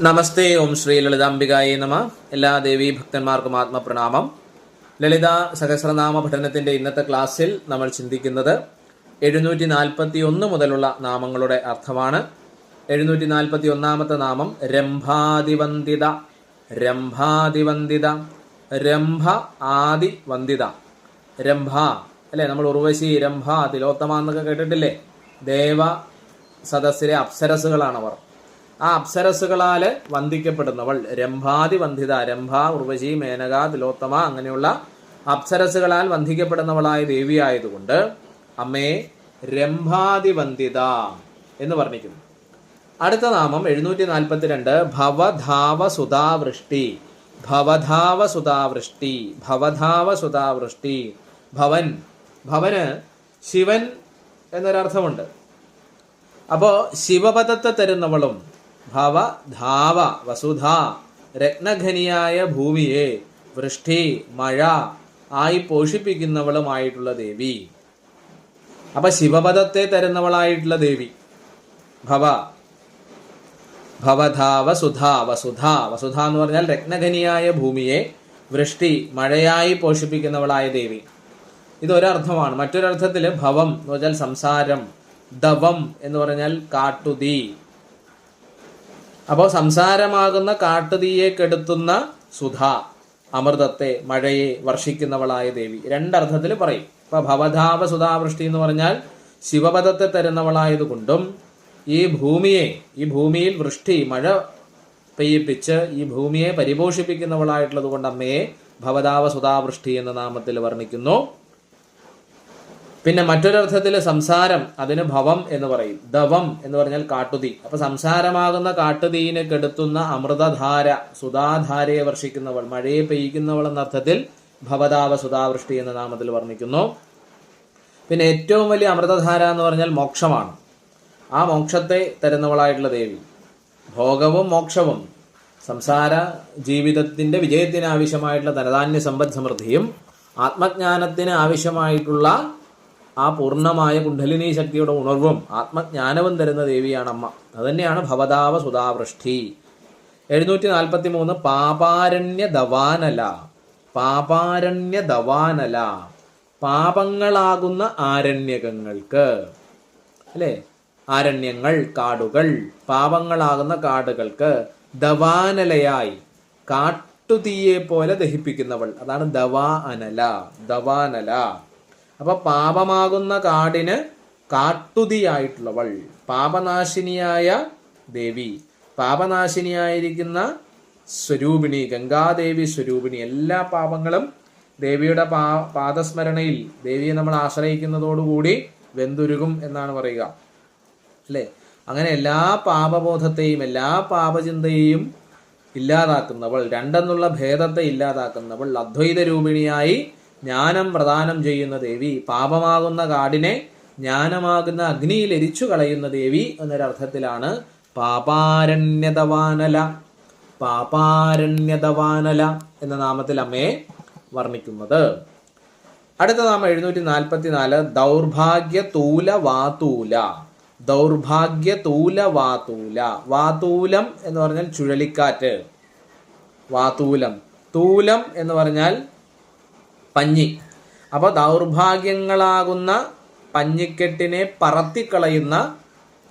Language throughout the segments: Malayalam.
നമസ്തേ ഓം ശ്രീ ലളിതാംബികായേ നമ. എല്ലാ ദേവീ ഭക്തന്മാർക്കും ആത്മപ്രണാമം. ലളിത സഹസ്രനാമ പഠനത്തിന്റെ ഇന്നത്തെ ക്ലാസ്സിൽ നമ്മൾ ചിന്തിക്കുന്നത് എഴുന്നൂറ്റി നാൽപ്പത്തി ഒന്ന് മുതലുള്ള നാമങ്ങളുടെ അർത്ഥമാണ്. എഴുന്നൂറ്റി നാൽപ്പത്തി ഒന്നാമത്തെ നാമം രംഭാതിവന്ദിത രംഭാതിവന്ദിത രംഭ ആദി വന്ദിത രംഭ അല്ലെ? നമ്മൾ ഉർവശി രംഭ തിലോത്തമ എന്നൊക്കെ കേട്ടിട്ടില്ലേ? ദേവ സദസ്സിലെ അപ്സരസുകളാണവർ ആ അപ്സരസുകളാൽ വന്ദിക്കപ്പെടുന്നവൾ. രംഭാതി വന്ധിത രംഭ ഉർവശി മേനക തിലോത്തമ അങ്ങനെയുള്ള അപ്സരസുകളാൽ വന്ധിക്കപ്പെടുന്നവളായ ദേവിയായതുകൊണ്ട് അമ്മയെ രംഭാതി വന്ദിത എന്ന് വർണിക്കുന്നു. അടുത്ത നാമം എഴുന്നൂറ്റി നാൽപ്പത്തിരണ്ട് ഭവധാവ സുതാവൃഷ്ടി ഭവധാവ സുതാവൃഷ്ടി ഭവധാവ സുതാവൃഷ്ടി ഭവൻ. ഭവന് ശിവൻ എന്നൊരർത്ഥമുണ്ട്. അപ്പോൾ ശിവപദത്തെ തരുന്നവളും ഭവ ധാവ വസുധ രത്നഖനിയായ ഭൂമിയെ വൃഷ്ടി മഴ ആയി പോഷിപ്പിക്കുന്നവളുമായിട്ടുള്ള ദേവി. അപ്പൊ ശിവപദത്തെ തരുന്നവളായിട്ടുള്ള ദേവി. ഭവ ഭവധാവ സുധ വസുധ വസുധ എന്ന് പറഞ്ഞാൽ രത്നഖനിയായ ഭൂമിയെ വൃഷ്ടി മഴയായി പോഷിപ്പിക്കുന്നവളായ ദേവി. ഇതൊരർത്ഥമാണ്. മറ്റൊരർത്ഥത്തിൽ ഭവം എന്ന് പറഞ്ഞാൽ സംസാരം ദവം എന്ന് പറഞ്ഞാൽ കാട്ടുതീ. അപ്പോൾ സംസാരമാകുന്ന കാട്ടുതീയെ കെടുത്തുന്ന സുധ അമൃതത്തെ മഴയെ വർഷിക്കുന്നവളായ ദേവി. രണ്ടർത്ഥത്തിൽ പറയും. ഇപ്പൊ ഭവധാവ സുധാവൃഷ്ടി എന്ന് പറഞ്ഞാൽ ശിവപദത്തെ തരുന്നവളായതുകൊണ്ടും ഈ ഭൂമിയെ ഈ ഭൂമിയിൽ വൃഷ്ടി മഴ പെയ്യിപ്പിച്ച് ഈ ഭൂമിയെ പരിപോഷിപ്പിക്കുന്നവളായിട്ടുള്ളത് കൊണ്ട് അമ്മയെ ഭവതാവ സുധാവൃഷ്ടി എന്ന നാമത്തിൽ വർണിക്കുന്നു. പിന്നെ മറ്റൊരർത്ഥത്തിൽ സംസാരം അതിന് ഭവം എന്ന് പറയും. ദവം എന്ന് പറഞ്ഞാൽ കാട്ടുതീ. അപ്പൊ സംസാരമാകുന്ന കാട്ടുതീനെ കെടുത്തുന്ന അമൃതധാര സുധാധാരയെ വർഷിക്കുന്നവൾ മഴയെ പെയ്യിക്കുന്നവൾ എന്ന അർത്ഥത്തിൽ ഭവതാവ സുധാവൃഷ്ടി എന്ന നാമത്തിൽ വർണിക്കുന്നു. പിന്നെ ഏറ്റവും വലിയ അമൃതധാര എന്ന് പറഞ്ഞാൽ മോക്ഷമാണ്. ആ മോക്ഷത്തെ തരുന്നവളായിട്ടുള്ള ദേവി. ഭോഗവും മോക്ഷവും സംസാര ജീവിതത്തിന്റെ വിജയത്തിന് ആവശ്യമായിട്ടുള്ള ധനധാന്യ സമ്പദ് സമൃദ്ധിയും ആത്മജ്ഞാനത്തിന് ആവശ്യമായിട്ടുള്ള ആ പൂർണമായ കുണ്ഡലിനി ശക്തിയുടെ ഉണർവും ആത്മജ്ഞാനവും തരുന്ന ദേവിയാണ് അമ്മ അതുതന്നെയാണ് ഭവതാവ സുധാവൃഷ്ടി. എഴുന്നൂറ്റി നാൽപ്പത്തി മൂന്ന് പാപാരണ്യ ദവാനല പാപാരണ്യ ദവാനല പാപങ്ങളാകുന്ന ആരണ്യകങ്ങൾക്ക്. അല്ലേ? ആരണ്യങ്ങൾ കാടുകൾ. പാപങ്ങളാകുന്ന കാടുകൾക്ക് ദവാനലയായി കാട്ടുതീയെ പോലെ ദഹിപ്പിക്കുന്നവൾ. അതാണ് ദവാ അനല. ദവാനല അപ്പൊ പാപമാകുന്ന കാടിന് കാട്ടുതിയായിട്ടുള്ളവൾ പാപനാശിനിയായ ദേവി. പാപനാശിനിയായിരിക്കുന്ന സ്വരൂപിണി ഗംഗാദേവി സ്വരൂപിണി. എല്ലാ പാപങ്ങളും ദേവിയുടെ പാ പാദസ്മരണയിൽ ദേവിയെ നമ്മൾ ആശ്രയിക്കുന്നതോടുകൂടി വെന്തുരുകും എന്നാണ് പറയുക. അല്ലേ? അങ്ങനെ എല്ലാ പാപബോധത്തെയും എല്ലാ പാപചിന്തയെയും ഇല്ലാതാക്കുന്നവൾ രണ്ടെന്നുള്ള ഭേദത്തെ ഇല്ലാതാക്കുന്നവൾ അദ്വൈത രൂപിണിയായി ജ്ഞാനം പ്രദാനം ചെയ്യുന്ന ദേവി പാപമാകുന്ന കാടിനെ ജ്ഞാനമാകുന്ന അഗ്നിയിൽ എരിച്ചു കളയുന്ന ദേവി എന്നൊരർത്ഥത്തിലാണ് പാപാരണ്യതവാനല. പാപാരണ്യതവാനല എന്ന നാമത്തിൽ അമ്മയെ വർണിക്കുന്നത്. അടുത്ത നാമം എഴുന്നൂറ്റി നാൽപ്പത്തി നാല് ദൗർഭാഗ്യ തൂല വാതൂല ദൗർഭാഗ്യ തൂല വാതൂല വാതൂലം എന്ന് പറഞ്ഞാൽ ചുഴലിക്കാറ്റ്. വാതൂലം. തൂലം എന്ന് പറഞ്ഞാൽ പഞ്ഞി. അപ്പോൾ ദൗർഭാഗ്യങ്ങളാകുന്ന പഞ്ഞിക്കെട്ടിനെ പറത്തിക്കളയുന്ന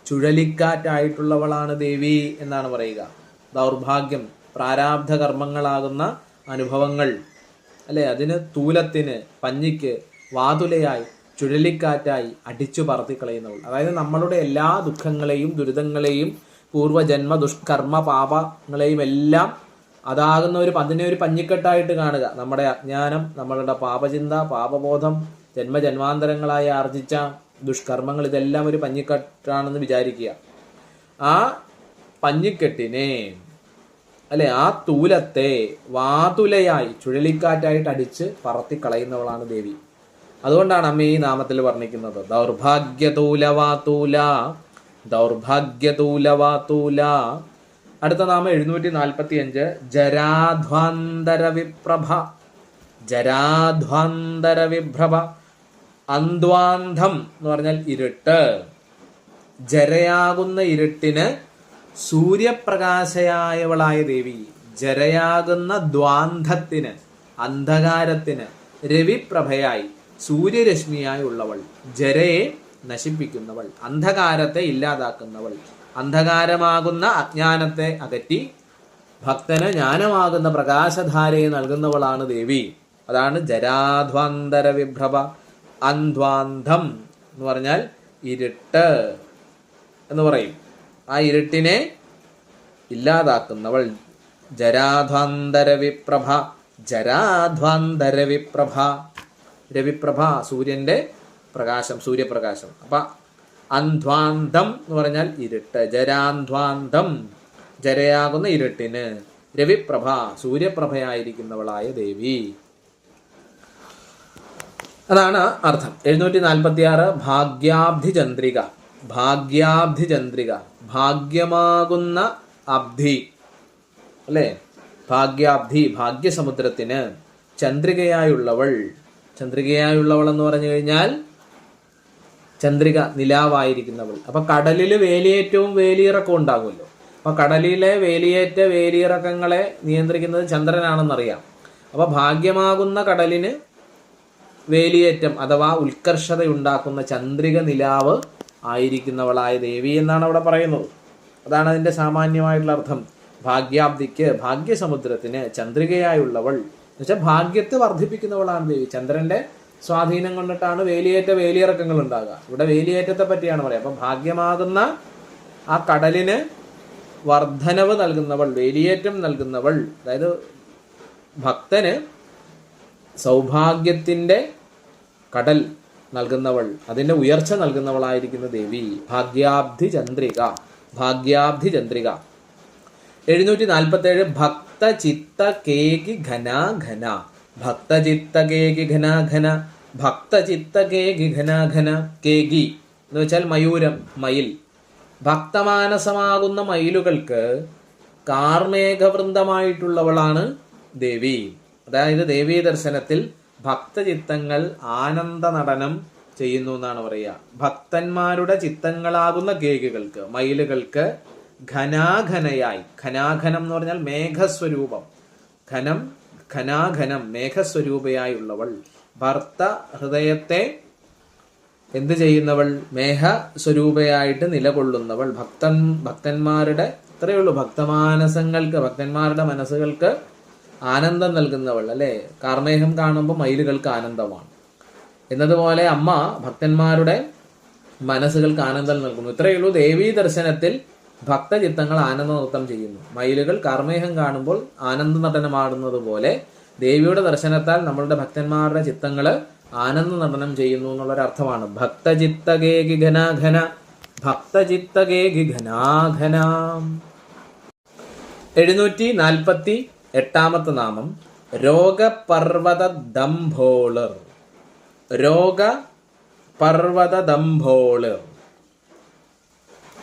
ചുഴലിക്കാറ്റായിട്ടുള്ളവളാണ് ദേവി എന്നാണ് പറയുക. ദൗർഭാഗ്യം പ്രാരാബ്ധ കർമ്മങ്ങളാകുന്ന അനുഭവങ്ങൾ. അല്ലെ? അതിന് തൂലത്തിന് പഞ്ഞിക്ക് വാതുലയായി ചുഴലിക്കാറ്റായി അടിച്ചു പറത്തിക്കളയുന്നവൾ. അതായത് നമ്മളുടെ എല്ലാ ദുഃഖങ്ങളെയും ദുരിതങ്ങളെയും പൂർവജന്മ ദുഷ്കർമ്മ പാപങ്ങളെയും എല്ലാം അതാകുന്ന ഒരു അതിനെ ഒരു പഞ്ഞിക്കെട്ടായിട്ട് കാണുക. നമ്മുടെ അജ്ഞാനം നമ്മളുടെ പാപചിന്ത പാപബോധം ജന്മജന്മാന്തരങ്ങളായി ആർജിച്ച ദുഷ്കർമ്മങ്ങൾ ഇതെല്ലാം ഒരു പഞ്ഞിക്കെട്ടാണെന്ന് വിചാരിക്കുക. ആ പഞ്ഞിക്കെട്ടിനെ അല്ലെ ആ തൂലത്തെ വാതുലയായി ചുഴലിക്കാറ്റായിട്ട് അടിച്ച് പറത്തിക്കളയുന്നവളാണ് ദേവി. അതുകൊണ്ടാണ് അമ്മ ഈ നാമത്തിൽ വർണിക്കുന്നത്. ദൗർഭാഗ്യതൂലവാതൂല ദൗർഭാഗ്യതൂലവാതൂല അടുത്ത നാമം എഴുന്നൂറ്റി നാൽപ്പത്തി അഞ്ച് ജരാധ്വാന്തര വിപ്രഭ ജരാധ്വാന്തര വിഭ്രഭ അന്ധ്വാന്തം എന്ന് പറഞ്ഞാൽ ഇരുട്ട്. ജരയാകുന്ന ഇരുട്ടിന് സൂര്യപ്രകാശയായവളായ ദേവി. ജരയാകുന്ന ദ്വാന്ധത്തിന് അന്ധകാരത്തിന് രവിപ്രഭയായി സൂര്യരശ്മിയായി ഉള്ളവൾ. ജരയെ നശിപ്പിക്കുന്നവൾ. അന്ധകാരത്തെ ഇല്ലാതാക്കുന്നവൾ. അന്ധകാരമാകുന്ന അജ്ഞാനത്തെ അകറ്റി ഭക്തന് ജ്ഞാനമാകുന്ന പ്രകാശധാരയെ നൽകുന്നവളാണ് ദേവി. അതാണ് ജരാധ്വാന്തര വിഭ്രഭ അന്ധ്വാന്തം എന്ന് പറഞ്ഞാൽ ഇരുട്ട് എന്ന് പറയും. ആ ഇരുട്ടിനെ ഇല്ലാതാക്കുന്നവൾ ജരാധ്വാന്തര വിപ്രഭ ജരാധ്വാന്തര വിപ്രഭ രവിപ്രഭ സൂര്യന്റെ പ്രകാശം സൂര്യപ്രകാശം. അപ്പൊ അധ്വാന്തം എന്ന് പറഞ്ഞാൽ ഇരുട്ട്. ജരാന്ധ്വാന്തം. ജരയാകുന്ന ഇരുട്ടിന് രവിപ്രഭ സൂര്യപ്രഭയായിരിക്കുന്നവളായ ദേവി. അതാണ് അർത്ഥം. എഴുന്നൂറ്റി നാൽപ്പത്തി ആറ് ഭാഗ്യാബ്ധി ചന്ദ്രിക ഭാഗ്യാബ്ധി ചന്ദ്രിക ഭാഗ്യമാകുന്ന അബ്ധി. അല്ലേ? ഭാഗ്യാബ്ധി ഭാഗ്യസമുദ്രത്തിന് ചന്ദ്രികയായുള്ളവൾ. ചന്ദ്രികയായുള്ളവൾ എന്ന് പറഞ്ഞു കഴിഞ്ഞാൽ ചന്ദ്രിക നിലാവായിരിക്കുന്നവൾ. അപ്പൊ കടലിൽ വേലിയേറ്റവും വേലിയിറക്കവും ഉണ്ടാകുമല്ലോ. അപ്പൊ കടലിലെ വേലിയേറ്റ വേലിയിറക്കങ്ങളെ നിയന്ത്രിക്കുന്നത് ചന്ദ്രനാണെന്നറിയാം. അപ്പൊ ഭാഗ്യമാകുന്ന കടലിന് വേലിയേറ്റം അഥവാ ഉത്കർഷതയുണ്ടാക്കുന്ന ചന്ദ്രിക നിലാവ് ആയിരിക്കുന്നവളായ ദേവി എന്നാണ് അവിടെ പറയുന്നത്. അതാണ് അതിന്റെ സാമാന്യമായിട്ടുള്ള അർത്ഥം. ഭാഗ്യാബ്ദിക്ക് ഭാഗ്യസമുദ്രത്തിന് ചന്ദ്രികയായുള്ളവൾ. എന്നുവെച്ചാൽ ഭാഗ്യത്തെ വർദ്ധിപ്പിക്കുന്നവളാണ് ദേവി. ചന്ദ്രന്റെ സ്വാധീനം കൊണ്ടിട്ടാണ് വേലിയേറ്റ വേലിയിറക്കങ്ങൾ ഉണ്ടാകുക. ഇവിടെ വേലിയേറ്റത്തെ പറ്റിയാണ് പറയുക. അപ്പൊ ഭാഗ്യമാകുന്ന ആ കടലിന് വർധനവ് നൽകുന്നവൾ വേലിയേറ്റം നൽകുന്നവൾ അതായത് ഭക്തന് സൗഭാഗ്യത്തിന്റെ കടൽ നൽകുന്നവൾ അതിന്റെ ഉയർച്ച നൽകുന്നവളായിരിക്കുന്ന ദേവി ഭാഗ്യാബ്ധി ചന്ദ്രിക ഭാഗ്യാബ്ധി ചന്ദ്രിക. എഴുന്നൂറ്റി നാൽപ്പത്തി ഏഴ് ഭക്ത ചിത്ത കേകി ഘന ഘന. ഭക്ത ചിത്ത കേകി ഘന ഘന ഭക്ത ചിത്ത ഘന ഘന കേകി. എന്ന് വെച്ചാൽ മയൂരം മയിൽ. ഭക്തമാനസമാകുന്ന മയിലുകൾക്ക് കാർമേഘവൃന്ദമായിട്ടുള്ളവളാണ് ദേവി. അതായത് ദേവീ ദർശനത്തിൽ ഭക്തചിത്തങ്ങൾ ആനന്ദ നടനം ചെയ്യുന്നു എന്നാണ് പറയുക. ഭക്തന്മാരുടെ ചിത്തങ്ങളാകുന്ന കേകുകൾക്ക് മയിലുകൾക്ക് ഘനാഘനയായി. ഘനാഘനം എന്ന് പറഞ്ഞാൽ മേഘസ്വരൂപം. ഘനം ഘനാഘനം മേഘസ്വരൂപയായുള്ളവൾ. ഭർത്ത ഹൃദയത്തെ എന്ത് ചെയ്യുന്നവൾ? മേഘ സ്വരൂപയായിട്ട് നിലകൊള്ളുന്നവൾ. ഭക്തൻ ഭക്തന്മാരുടെ ഇത്രയേ ഉള്ളൂ. ഭക്തമാനസങ്ങൾക്ക് ഭക്തന്മാരുടെ മനസ്സുകൾക്ക് ആനന്ദം നൽകുന്നവൾ അല്ലെ? കാർമേഹം കാണുമ്പോൾ മയിലുകൾക്ക് ആനന്ദമാണ്. എന്നതുപോലെ അമ്മ ഭക്തന്മാരുടെ മനസ്സുകൾക്ക് ആനന്ദം നൽകുന്നു. ഇത്രയേ ഉള്ളൂ. ദേവീ ദർശനത്തിൽ ഭക്തചിത്തങ്ങൾ ആനന്ദ നൃത്തം ചെയ്യുന്നു. മയിലുകൾ കർമ്മേഹം കാണുമ്പോൾ ആനന്ദ നടനമാടുന്നത് പോലെ ദേവിയുടെ ദർശനത്താൽ നമ്മളുടെ ഭക്തന്മാരുടെ ചിത്തങ്ങൾ ആനന്ദ നടനം ചെയ്യുന്നു എന്നുള്ളൊരു അർത്ഥമാണ് ഭക്തചിത്തകേകി ഘനാഘന ഭക്തചിത്തകേകി ഘനാഘന എഴുന്നൂറ്റി നാൽപ്പത്തി എട്ടാമത്തെ നാമം രോഗപർവത ദംഭോളർ രോഗ പർവത ദംഭോളർ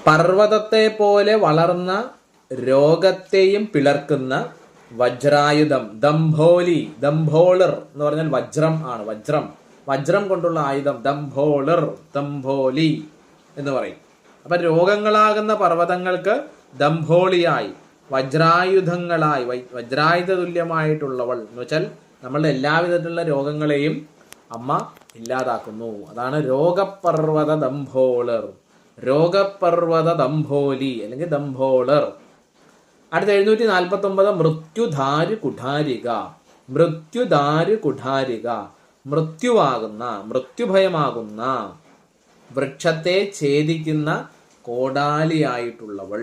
പർവതത്തെ പോലെ വളർന്ന രോഗത്തെയും പിളർക്കുന്ന വജ്രായുധം. ദംഭോലി ദംഭോളർ എന്ന് പറഞ്ഞാൽ വജ്രം ആണ്. വജ്രം. വജ്രം കൊണ്ടുള്ള ആയുധം. ദംഭോളർ ദംഭോലി എന്ന് പറയും. അപ്പൊ രോഗങ്ങളാകുന്ന പർവതങ്ങൾക്ക് ദംഭോളിയായി വജ്രായുധങ്ങളായി വജ്രായുധ തുല്യമായിട്ടുള്ളവൾ എന്ന് വെച്ചാൽ നമ്മളുടെ എല്ലാവിധത്തിലുള്ള രോഗങ്ങളെയും അമ്മ ഇല്ലാതാക്കുന്നു. അതാണ് രോഗപർവത ദംഭോളർ. രോഗപർവത ദംഭോലി അല്ലെങ്കിൽ ദംഭോളർ. അടുത്ത എഴുന്നൂറ്റി നാൽപ്പത്തി ഒമ്പത് മൃത്യുധാരു കുഠാരിക മൃത്യുധാരു കുഠാരിക മൃത്യുവാകുന്ന മൃത്യുഭയമാകുന്ന വൃക്ഷത്തെ ഛേദിക്കുന്ന കോടാലിയായിട്ടുള്ളവൾ.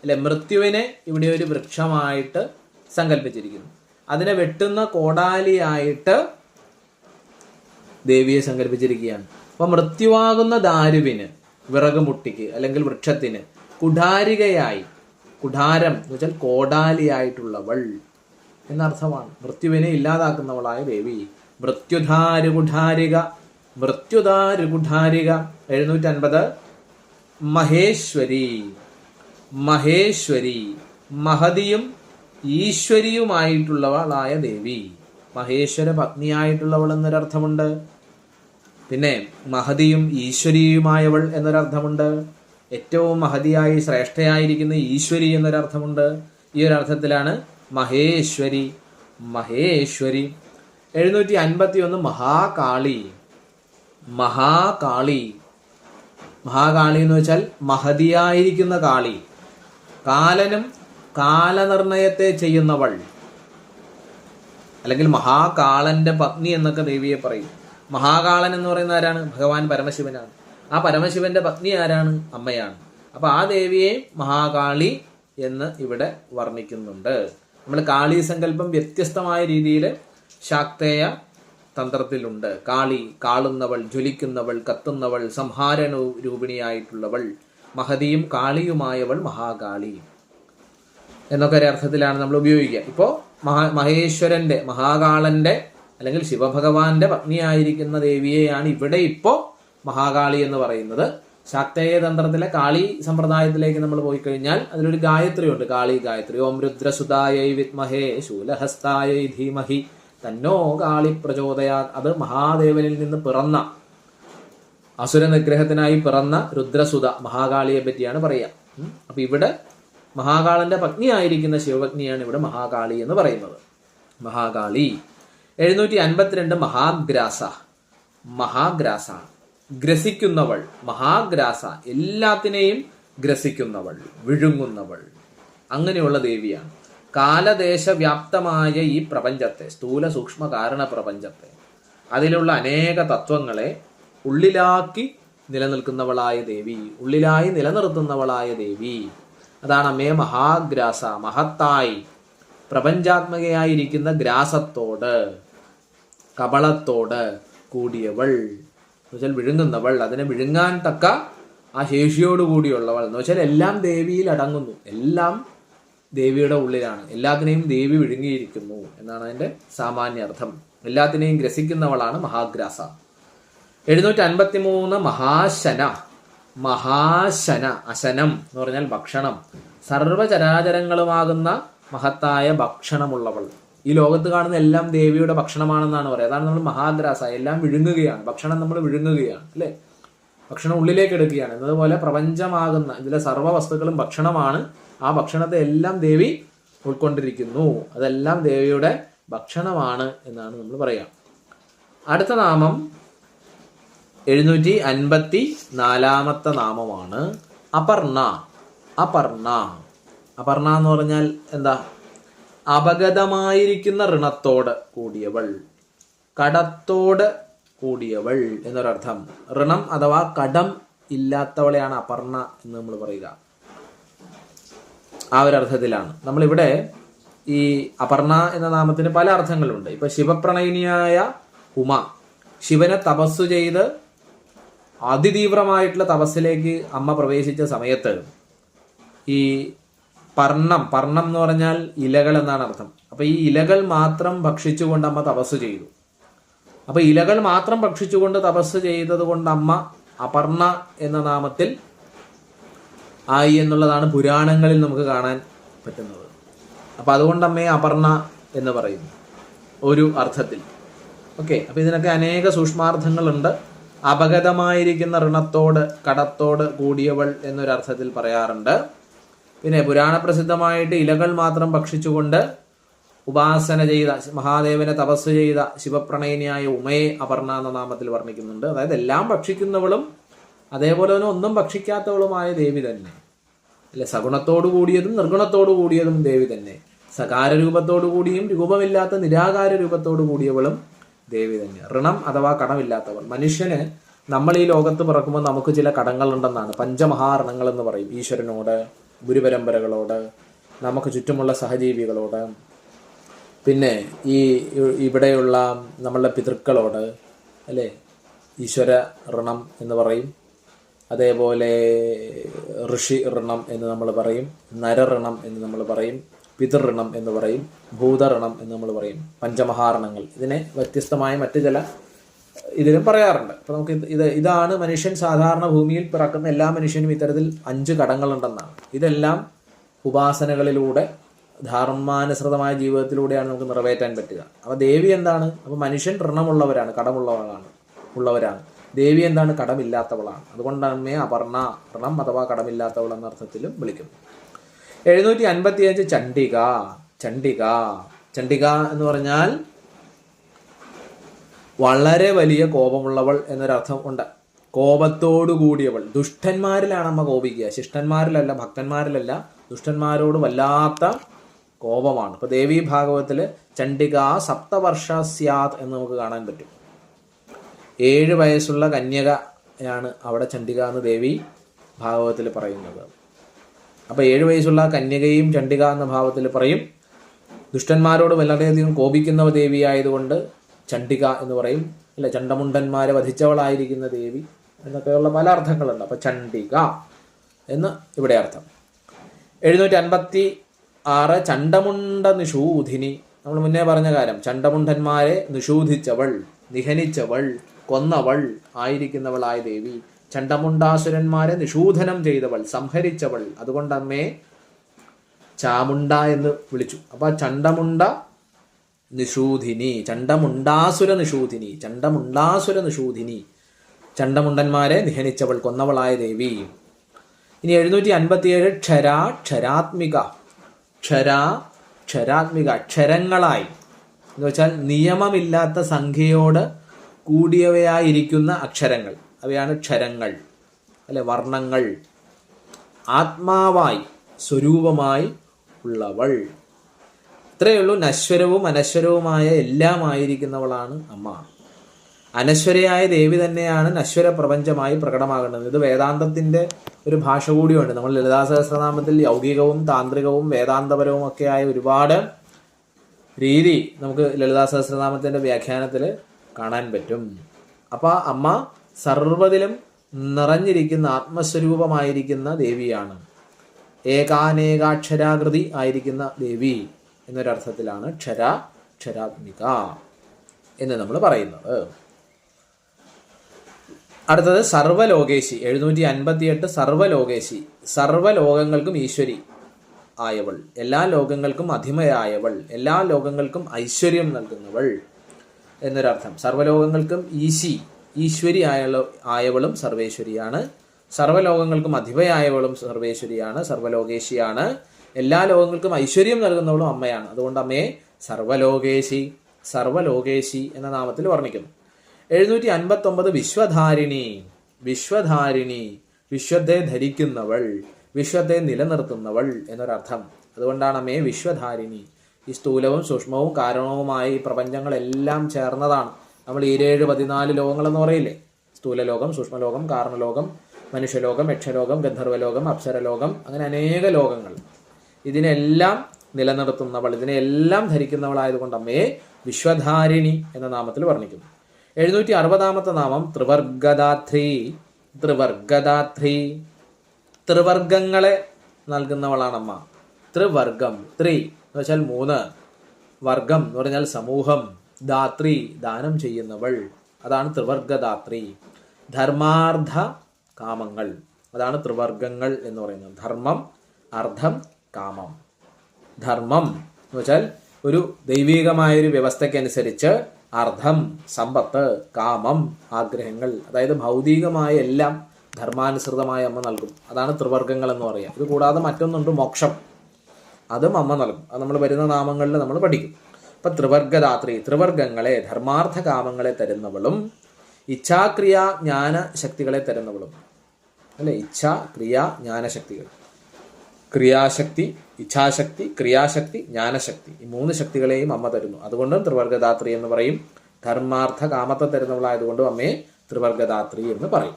അല്ലെ മൃത്യുവിനെ ഇവിടെ ഒരു വൃക്ഷമായിട്ട് സങ്കല്പിച്ചിരിക്കുന്നു. അതിനെ വെട്ടുന്ന കോടാലിയായിട്ട് ദേവിയെ സങ്കല്പിച്ചിരിക്കുകയാണ്. അപ്പൊ മൃത്യുവാകുന്ന ദാരുവിന് വിറക് മുട്ടിക്ക് അല്ലെങ്കിൽ വൃക്ഷത്തിന് കുഠാരികയായി കുഠാരം എന്ന് വെച്ചാൽ കോടാലിയായിട്ടുള്ളവൾ എന്നർത്ഥമാണ്. മൃത്യുവിനെ ഇല്ലാതാക്കുന്നവളായ ദേവി മൃത്യുധാരു കുഠാരിക മൃത്യുധാരു കുഠാരിക എഴുന്നൂറ്റി അൻപത് മഹേശ്വരി മഹേശ്വരി മഹതിയും ഈശ്വരിയുമായിട്ടുള്ളവളായ ദേവി. മഹേശ്വര പത്നിയായിട്ടുള്ളവൾ എന്നൊരർത്ഥമുണ്ട്. പിന്നെ മഹതിയും ഈശ്വരിയുമായവൾ എന്നൊരർത്ഥമുണ്ട്. ഏറ്റവും മഹതിയായി ശ്രേഷ്ഠയായിരിക്കുന്ന ഈശ്വരി എന്നൊരർത്ഥമുണ്ട്. ഈ ഒരു അർത്ഥത്തിലാണ് മഹേശ്വരി. മഹേശ്വരി. എഴുന്നൂറ്റി അൻപത്തി ഒന്ന് മഹാകാളി. മഹാകാളി. മഹാകാളി എന്ന് വെച്ചാൽ മഹതിയായിരിക്കുന്ന കാളി. കാലനും കാലനിർണയത്തെ ചെയ്യുന്നവൾ. അല്ലെങ്കിൽ മഹാകാളന്റെ പത്നി എന്നൊക്കെ ദേവിയെ പറയും. മഹാകാളൻ എന്ന് പറയുന്ന ആരാണ്? ഭഗവാൻ പരമശിവനാണ്. ആ പരമശിവന്റെ പത്നി ആരാണ്? അമ്മയാണ്. അപ്പൊ ആ ദേവിയെ മഹാകാളി എന്ന് ഇവിടെ വർണിക്കുന്നുണ്ട്. നമ്മൾ കാളി സങ്കല്പം വ്യത്യസ്തമായ രീതിയിൽ ശാക്തേയ തന്ത്രത്തിലുണ്ട്. കാളി കാളുന്നവൾ ജ്വലിക്കുന്നവൾ കത്തുന്നവൾ സംഹാര രൂപിണിയായിട്ടുള്ളവൾ മഹതിയും കാളിയുമായവൾ മഹാകാളി എന്നൊക്കെ ഒരു അർത്ഥത്തിലാണ് നമ്മൾ ഉപയോഗിക്കുക. ഇപ്പോൾ മഹാ മഹേശ്വരന്റെ മഹാകാളന്റെ അല്ലെങ്കിൽ ശിവഭഗവാന്റെ പത്നിയായിരിക്കുന്ന ദേവിയെയാണ് ഇവിടെ ഇപ്പോ മഹാകാളി എന്ന് പറയുന്നത്. ശാക്തേയ തന്ത്രത്തിലെ കാളി സമ്പ്രദായത്തിലേക്ക് നമ്മൾ പോയി കഴിഞ്ഞാൽ അതിലൊരു ഗായത്രി ഉണ്ട് കാളി ഗായത്രി. ഓം രുദ്രസുതായൈ വിത്മഹേ ശൂലഹസ്തായൈ ധീമഹി. തന്നോ കാളി പ്രചോദയാ. അത് മഹാദേവനിൽ നിന്ന് പിറന്ന അസുര നിഗ്രഹത്തിനായി പിറന്ന രുദ്രസുത മഹാകാളിയെ പറ്റിയാണ് പറയുക. അപ്പൊ ഇവിടെ മഹാകാളന്റെ പത്നിയായിരിക്കുന്ന ശിവപത്നിയാണ് ഇവിടെ മഹാകാളി എന്ന് പറയുന്നത്. മഹാകാളി. എഴുന്നൂറ്റി അൻപത്തിരണ്ട് മഹാഗ്രാസ. മഹാഗ്രാസ. ഗ്രസിക്കുന്നവൾ. മഹാഗ്രാസ. എല്ലാത്തിനെയും ഗ്രസിക്കുന്നവൾ. വിഴുങ്ങുന്നവൾ. അങ്ങനെയുള്ള ദേവിയാണ്. കാലദേശവ്യാപ്തമായ ഈ പ്രപഞ്ചത്തെ സ്ഥൂല സൂക്ഷ്മ കാരണ പ്രപഞ്ചത്തെ അതിലുള്ള അനേക തത്വങ്ങളെ ഉള്ളിലാക്കി നിലനിൽക്കുന്നവളായ ദേവി ഉള്ളിലായി നിലനിർത്തുന്നവളായ ദേവി. അതാണ് അമ്മയെ മഹാഗ്രാസ മഹത്തായി പ്രപഞ്ചാത്മകയായിരിക്കുന്ന ഗ്രാസത്തോട്. കപളത്തോട് കൂടിയവൾ. എന്ന് വെച്ചാൽ വിഴുങ്ങുന്നവൾ. അതിനെ വിഴുങ്ങാൻ തക്ക ആ ശേഷിയോട് കൂടിയുള്ളവൾ. എന്ന് വെച്ചാൽ എല്ലാം ദേവിയിൽ അടങ്ങുന്നു. എല്ലാം ദേവിയുടെ ഉള്ളിലാണ്. എല്ലാത്തിനെയും ദേവി വിഴുങ്ങിയിരിക്കുന്നു എന്നാണ് അതിന്റെ സാമാന്യ അർത്ഥം എല്ലാത്തിനെയും ഗ്രസിക്കുന്നവളാണ് മഹാഗ്രാസ. എഴുന്നൂറ്റി അൻപത്തി മൂന്ന് മഹാശന. മഹാശന അശനം എന്ന് പറഞ്ഞാൽ ഭക്ഷണം. സർവചരാചരങ്ങളുമാകുന്ന മഹത്തായ ഭക്ഷണമുള്ളവൾ. ഈ ലോകത്ത് കാണുന്ന എല്ലാം ദേവിയുടെ ഭക്ഷണമാണെന്നാണ് പറയുക. അതാണ് നമ്മൾ മഹാദ്രാസ എല്ലാം വിഴുങ്ങുകയാണ്. ഭക്ഷണം നമ്മൾ വിഴുങ്ങുകയാണ് അല്ലേ? ഭക്ഷണം ഉള്ളിലേക്ക് എടുക്കുകയാണ്. എന്നതുപോലെ പ്രപഞ്ചമാകുന്ന ഇതിലെ സർവ വസ്തുക്കളും ഭക്ഷണമാണ്. ആ ഭക്ഷണത്തെ എല്ലാം ദേവി ഉൾക്കൊണ്ടിരിക്കുന്നു. അതെല്ലാം ദേവിയുടെ ഭക്ഷണമാണ് എന്നാണ് നമ്മൾ പറയുക. അടുത്ത നാമം എഴുന്നൂറ്റി അൻപത്തി നാലാമത്തെ നാമമാണ് അപർണ. അപർണ. അപർണ എന്ന് പറഞ്ഞാൽ എന്താ? അപഗതമായിരിക്കുന്ന ഋണത്തോട് കൂടിയവൾ. കടത്തോട് കൂടിയവൾ എന്നൊരർത്ഥം. ഋണം അഥവാ കടം ഇല്ലാത്തവളെയാണ് അപർണ എന്ന് നമ്മൾ പറയുക. ആ ഒരു അർത്ഥത്തിലാണ് നമ്മളിവിടെ ഈ അപർണ എന്ന നാമത്തിന് പല അർത്ഥങ്ങളുണ്ട്. ഇപ്പൊ ശിവപ്രണയിനിയായ ഉമ ശിവനെ തപസ്സു ചെയ്ത് അതിതീവ്രമായിട്ടുള്ള തപസ്സിലേക്ക് അമ്മ പ്രവേശിച്ച സമയത്ത് ഈ പർണം പർണം എന്ന് പറഞ്ഞാൽ ഇലകൾ എന്നാണ് അർത്ഥം. അപ്പൊ ഈ ഇലകൾ മാത്രം ഭക്ഷിച്ചുകൊണ്ട് അമ്മ തപസ് ചെയ്തു. അപ്പൊ ഇലകൾ മാത്രം ഭക്ഷിച്ചുകൊണ്ട് തപസ് ചെയ്തത് കൊണ്ട് അമ്മ അപർണ എന്ന നാമത്തിൽ ആയി എന്നുള്ളതാണ് പുരാണങ്ങളിൽ നമുക്ക് കാണാൻ പറ്റുന്നത്. അപ്പൊ അതുകൊണ്ട് അമ്മയെ അപർണ എന്ന് പറയുന്നു. ഒരു അർത്ഥത്തിൽ. ഓക്കെ അപ്പൊ ഇതിനൊക്കെ അനേക സൂക്ഷ്മാർത്ഥങ്ങളുണ്ട്. അപഗതമായിരിക്കുന്ന ഋണത്തോട് കടത്തോട് കൂടിയവൾ എന്നൊരർത്ഥത്തിൽ പറയാറുണ്ട്. പിന്നെ പുരാണ പ്രസിദ്ധമായിട്ട് ഇലകൾ മാത്രം ഭക്ഷിച്ചുകൊണ്ട് ഉപാസന ചെയ്ത മഹാദേവനെ തപസ് ചെയ്ത ശിവപ്രണയിനിയായ ഉമയെ അപർണ എന്ന നാമത്തിൽ വർണിക്കുന്നുണ്ട്. അതായത് എല്ലാം ഭക്ഷിക്കുന്നവളും അതേപോലെ തന്നെ ഒന്നും ഭക്ഷിക്കാത്തവളുമായ ദേവി തന്നെ. അല്ലെ സഗുണത്തോടു കൂടിയതും നിർഗുണത്തോടു കൂടിയതും ദേവി തന്നെ. സകാര രൂപത്തോടു കൂടിയും രൂപമില്ലാത്ത നിരാകാര രൂപത്തോടു കൂടിയവളും ദേവി തന്നെ. ഋണം അഥവാ കടമില്ലാത്തവൾ മനുഷ്യന് നമ്മൾ ഈ ലോകത്ത് പിറക്കുമ്പോൾ നമുക്ക് ചില കടങ്ങളുണ്ടെന്നാണ്. പഞ്ചമഹാരണങ്ങൾ എന്ന് പറയും ഈശ്വരനോട്. ഗുരുപരമ്പരകളോട് നമുക്ക് ചുറ്റുമുള്ള സഹജീവികളോട് പിന്നെ ഈ ഇവിടെയുള്ള നമ്മളുടെ പിതൃക്കളോട് അല്ലേ? ഈശ്വര ഋണം എന്ന് പറയും. അതേപോലെ ഋഷി ഋണം എന്ന് നമ്മൾ പറയും. നരഋണം എന്ന് നമ്മൾ പറയും. പിതൃഋണം എന്ന് പറയും. ഭൂതഋണം എന്ന് നമ്മൾ പറയും. പഞ്ചമഹാരണങ്ങൾ. ഇതിനെ വ്യത്യസ്തമായ മറ്റു ചില ഇതിലും പറയാറുണ്ട്. അപ്പൊ നമുക്ക് ഇത് ഇത് ഇതാണ് മനുഷ്യൻ സാധാരണ ഭൂമിയിൽ പിറക്കുന്ന എല്ലാ മനുഷ്യനും ഇത്തരത്തിൽ അഞ്ച് കടങ്ങളുണ്ടെന്നാണ്. ഇതെല്ലാം ഉപാസനകളിലൂടെ ധർമാനുസൃതമായ ജീവിതത്തിലൂടെയാണ് നമുക്ക് നിറവേറ്റാൻ പറ്റുക. അപ്പൊ ദേവി എന്താണ്? അപ്പൊ മനുഷ്യൻ ഋണമുള്ളവരാണ് കടമുള്ളവരാണ് ഉള്ളവരാണ്. ദേവി എന്താണ്? കടമില്ലാത്തവളാണ്. അതുകൊണ്ടാണ് മേ അപർണ ഋണം അഥവാ കടമില്ലാത്തവൾ എന്ന അർത്ഥത്തിലും വിളിക്കുന്നു എഴുന്നൂറ്റി അൻപത്തിയഞ്ച് ചണ്ഡിക ചണ്ഡിക ചണ്ഡിക എന്ന് പറഞ്ഞാൽ വളരെ വലിയ കോപമുള്ളവൾ എന്നൊരർത്ഥം ഉണ്ട്. കോപത്തോടു കൂടിയവൾ. ദുഷ്ടന്മാരിലാണ് അമ്മ കോപിക്കുക. ശിഷ്ടന്മാരിലല്ല ഭക്തന്മാരിലല്ല. ദുഷ്ടന്മാരോട് വല്ലാത്ത കോപമാണ്. ഇപ്പൊ ദേവി ഭാഗവതത്തിൽ ചണ്ഡിക സപ്തവർഷ സ്യാത് എന്ന് നമുക്ക് കാണാൻ പറ്റും. ഏഴ് വയസ്സുള്ള കന്യകയാണ് അവിടെ ചണ്ഡിക എന്ന് ദേവി ഭാഗവതത്തിൽ പറയുന്നത്. അപ്പൊ ഏഴ് വയസ്സുള്ള കന്യകയും ചണ്ഡിക എന്ന ഭാവത്തിൽ പറയും ദുഷ്ടന്മാരോട് വളരെയധികം കോപിക്കുന്ന ദേവിയായതുകൊണ്ട് ചണ്ഡിക എന്ന് പറയും. അല്ലെ ചണ്ടമുണ്ടന്മാരെ വധിച്ചവളായിരിക്കുന്ന ദേവി എന്നൊക്കെയുള്ള പല അർത്ഥങ്ങളുണ്ട്. അപ്പൊ ചണ്ഡിക എന്ന് ഇവിടെ അർത്ഥം. എഴുന്നൂറ്റി അൻപത്തി ആറ് ചണ്ടമുണ്ട നിഷൂധിനി. നമ്മൾ മുന്നേ പറഞ്ഞ കാര്യം ചണ്ടമുണ്ടന്മാരെ നിഷൂധിച്ചവൾ നിഹനിച്ചവൾ കൊന്നവൾ ആയിരിക്കുന്നവളായ ദേവി ചണ്ടമുണ്ടാസുരന്മാരെ നിഷൂധനം ചെയ്തവൾ സംഹരിച്ചവൾ. അതുകൊണ്ട് അമ്മേ ചാമുണ്ട എന്ന് വിളിച്ചു. അപ്പൊ ചണ്ടമുണ്ട നിഷൂധിനി ചണ്ടമുണ്ടാസുര നിഷൂധിനി ചണ്ടമുണ്ടാസുര നിഷൂധിനി ചണ്ടമുണ്ടന്മാരെ നിഹനിച്ചവൾ കൊന്നവളായ ദേവി. ഇനി എഴുന്നൂറ്റി അൻപത്തിയേഴ് ക്ഷര ക്ഷരാത്മിക ക്ഷരാ ക്ഷരാത്മിക ക്ഷരങ്ങളായി. എന്ന് വെച്ചാൽ നിയമമില്ലാത്ത സംഖ്യയോട് കൂടിയവയായിരിക്കുന്ന അക്ഷരങ്ങൾ. അവയാണ് ക്ഷരങ്ങൾ അല്ലെ വർണങ്ങൾ. ആത്മാവായി സ്വരൂപമായി ഉള്ളവൾ. ഇത്രയേ ഉള്ളൂ. നശ്വരവും അനശ്വരവുമായ എല്ലാമായിരിക്കുന്നവളാണ് അമ്മ. അനശ്വരയായ ദേവി തന്നെയാണ് നശ്വര പ്രപഞ്ചമായി പ്രകടമാകുന്നത്. ഇത് വേദാന്തത്തിന്റെ ഒരു ഭാഷ കൂടിയുണ്ട്. നമ്മൾ ലളിതാ സഹസ്രനാമത്തിൽ യൗകികവും താന്ത്രികവും വേദാന്തപരവും ഒക്കെ ആയ ഒരുപാട് രീതി നമുക്ക് ലളിതാ സഹസ്രനാമത്തിന്റെ വ്യാഖ്യാനത്തിൽ കാണാൻ പറ്റും. അപ്പൊ അമ്മ സർവതിലും നിറഞ്ഞിരിക്കുന്ന ആത്മസ്വരൂപമായിരിക്കുന്ന ദേവിയാണ്. ഏകാനേകാക്ഷരാകൃതി ആയിരിക്കുന്ന ദേവി. എന്നൊരർത്ഥത്തിലാണ് ക്ഷര ക്ഷരാത്മിക എന്ന് നമ്മൾ പറയുന്നത്. അടുത്തത് സർവലോകേശി എഴുന്നൂറ്റി അൻപത്തിയെട്ട് സർവലോകേശി സർവലോകങ്ങൾക്കും ഈശ്വരി ആയവൾ എല്ലാ ലോകങ്ങൾക്കും അധിമയായവൾ എല്ലാ ലോകങ്ങൾക്കും ഐശ്വര്യം നൽകുന്നവൾ എന്നൊരർത്ഥം. സർവലോകങ്ങൾക്കും ഈശി ഈശ്വരി ആയ ആയവളും സർവേശ്വരിയാണ്. സർവലോകങ്ങൾക്കും അധിപയായവളും സർവേശ്വരിയാണ് സർവലോകേശിയാണ് എല്ലാ ലോകങ്ങൾക്കും ഐശ്വര്യം നൽകുന്നവളും അമ്മയാണ്. അതുകൊണ്ട് അമ്മയെ സർവലോകേശി സർവലോകേശി എന്ന നാമത്തിൽ വർണിക്കുന്നു. എഴുന്നൂറ്റി അൻപത്തി ഒമ്പത് വിശ്വധാരിണി വിശ്വധാരിണി വിശ്വത്തെ ധരിക്കുന്നവൾ വിശ്വത്തെ നിലനിർത്തുന്നവൾ എന്നൊരർത്ഥം. അതുകൊണ്ടാണ് അമ്മയെ വിശ്വധാരിണി. ഈ സ്ഥൂലവും സൂക്ഷ്മവും കാരണവുമായ ഈ പ്രപഞ്ചങ്ങളെല്ലാം ചേർന്നതാണ്. നമ്മൾ ഈരേഴ് പതിനാല് ലോകങ്ങളെന്ന് പറയില്ലേ? സ്ഥൂലലോകം സൂക്ഷ്മലോകം കാരണലോകം മനുഷ്യലോകം യക്ഷലോകം ഗന്ധർവലോകം അപ്സരലോകം അങ്ങനെ അനേക ലോകങ്ങൾ. ഇതിനെല്ലാം നിലനിർത്തുന്നവൾ ഇതിനെല്ലാം ധരിക്കുന്നവളായതുകൊണ്ട് അമ്മയെ വിശ്വധാരിണി എന്ന നാമത്തിൽ വർണിക്കുന്നു. എഴുന്നൂറ്റി അറുപതാമത്തെ നാമം ത്രിവർഗദാത്രി. ത്രിവർഗദാത്രി. ത്രിവർഗങ്ങളെ നൽകുന്നവളാണ് അമ്മ ത്രിവർഗം. ത്രി എന്ന് വെച്ചാൽ മൂന്ന്. വർഗം എന്ന് പറഞ്ഞാൽ സമൂഹം. ദാത്രി ദാനം ചെയ്യുന്നവൾ. അതാണ് ത്രിവർഗദാത്രി. ധർമാർത്ഥ കാമങ്ങൾ അതാണ് ത്രിവർഗങ്ങൾ എന്ന് പറയുന്നത്. ധർമ്മം അർത്ഥം കാമം. ധർമ്മം എന്ന് വെച്ചാൽ ഒരു ദൈവികമായൊരു വ്യവസ്ഥയ്ക്കനുസരിച്ച് അർത്ഥം സമ്പത്ത് കാമം ആഗ്രഹങ്ങൾ അതായത് ഭൗതികമായ എല്ലാം ധർമാനുസൃതമായ അമ്മ നൽകും. അതാണ് ത്രിവർഗങ്ങൾ എന്ന് പറയാം. ഇത് കൂടാതെ മറ്റൊന്നുണ്ട് മോക്ഷം. അതും അമ്മ നൽകും. അത് നമ്മൾ വരുന്ന നാമങ്ങളിൽ നമ്മൾ പഠിക്കും. അപ്പൊ ത്രിവർഗദാത്രി ത്രിവർഗങ്ങളെ ധർമാർത്ഥ കാമങ്ങളെ തരുന്നവളും ഇച്ഛാക്രിയ ജ്ഞാന ശക്തികളെ തരുന്നവളും. അല്ലെ? ഇച്ഛ ക്രിയ ജ്ഞാനശക്തികൾ ക്രിയാശക്തി ഇച്ഛാശക്തി ക്രിയാശക്തി ജ്ഞാനശക്തി ഈ മൂന്ന് ശക്തികളെയും അമ്മ തരുന്നു. അതുകൊണ്ടും ത്രിവർഗദാത്രി എന്ന് പറയും. ധർമാർത്ഥ കാമത്തെ തരുന്നവളായതുകൊണ്ടും അമ്മയെ ത്രിവർഗദാത്രി എന്ന് പറയും.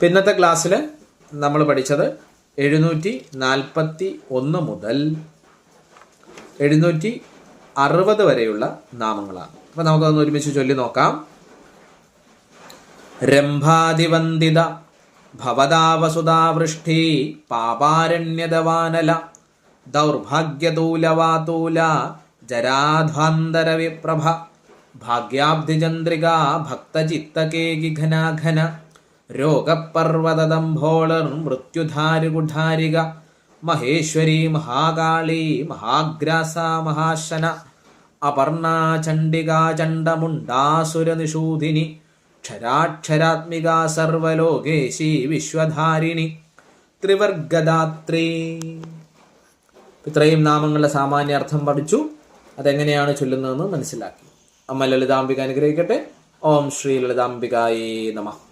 പിന്നത്തെ ക്ലാസ്സിൽ നമ്മൾ പഠിച്ചത് എഴുന്നൂറ്റി നാൽപ്പത്തി ഒന്ന് മുതൽ എഴുന്നൂറ്റി അറുപത് വരെയുള്ള നാമങ്ങളാണ്. അപ്പൊ നമുക്കതൊന്ന് ഒരുമിച്ച് ചൊല്ലി നോക്കാം. രംഭാതിവന്ദിത ഭവതാവസുതാവൃഷ്ടി പാപാരണ്യതവാനല ദൗർഭാഗ്യതൂലവാതൂല ജരാധ്വാന്തരവിപ്രഭ ഭാഗ്യാബ്ധിചന്ദ്രിക ഭക്തചിത്തകേകി ഘനാഘന രോഗപർവതദംഭോളർ മൃത്യുധാരുകുഠാരിക മഹേശ്വരി മഹാകാളി മഹാഗ്രാസ മഹാശന അപർണാ ചണ്ഡികാ ചണ്ഡമുണ്ടാസുരനിഷൂധിനി ക്ഷരാക്ഷരാത്മിക സർവലോകേശി വിശ്വധാരിണി. ത്രിവർഗദാത്രി. ഇത്രയും നാമങ്ങളുടെ സാമാന്യാർത്ഥം പഠിച്ചു. അതെങ്ങനെയാണ് ചൊല്ലുന്നതെന്ന് മനസ്സിലാക്കി. അമ്മ ലളിതാംബിക അനുഗ്രഹിക്കട്ടെ. ഓം ശ്രീ ലളിതാംബികായേ നമഃ.